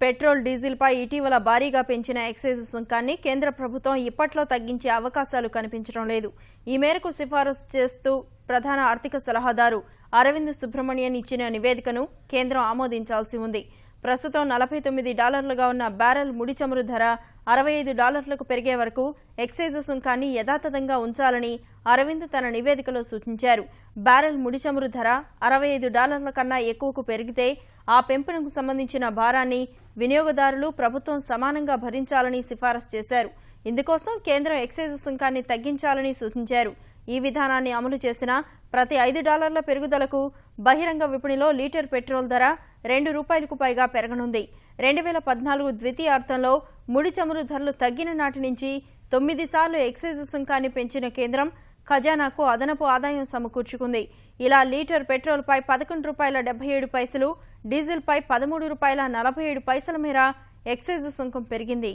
Petrol డీజిల్పై ఇటీవల భారీగా పెంచిన ఎక్సైజ్ సుంకాన్ని కేంద్ర ప్రభుత్వం ఇప్పట్లో తగ్గించే అవకాశాలు కనిపించడం లేదు. ఈ మేరకు సిఫారసు చేస్తూ ప్రధాన ఆర్థిక సలహాదారు అరవింద్ సుబ్రహ్మణ్యన్ ఇచ్చిన నివేదికను కేంద్రం ఆమోదించాల్సి ఉంది. ప్రస్తుతం నలభై తొమ్మిది డాలర్లుగా ఉన్న బ్యారెల్ ముడి చమురు ధర అరవై ఐదు డాలర్లకు పెరిగే వరకు ఎక్సైజ్ సుంకాన్ని యథాతథంగా ఉంచాలని అరవింద్ తన నివేదికలో సూచించారు. బ్యారెల్ ముడి చమురు ధర అరవై ఐదు డాలర్ల కన్నా ఎక్కువకు పెరిగితే ఆ పెంపునకు సంబంధించిన భారాన్ని వినియోగదారులు ప్రభుత్వం సమానంగా భరించాలని సిఫారసు చేశారు. ఇందుకోసం కేంద్రం ఎక్సైజ్ సుంకాన్ని తగ్గించాలని సూచించారు. ఈ విధానాన్ని అమలు చేసిన ప్రతి ఐదు డాలర్ల పెరుగుదలకు బహిరంగ విపణిలో లీటర్ పెట్రోల్ ధర రెండు రూపాయలకు పైగా పెరగనుంది. రెండు వేల పద్నాలుగు ద్వితీయార్థంలో ముడి చమురు ధరలు తగ్గిన నాటి నుంచి తొమ్మిది సార్లు ఎక్సైజ్ సుంకాన్ని పెంచిన కేంద్రం ఖజానాకు అదనపు ఆదాయం సమకూర్చుకుంది. ఇలా లీటర్ పెట్రోల్పై పదకొండు రూపాయల డెబ్బై ఏడు పైసలు డీజిల్పై పదమూడు రూపాయల నలభై ఏడు పైసల మేర ఎక్సైజ్ సుంకం పెరిగింది.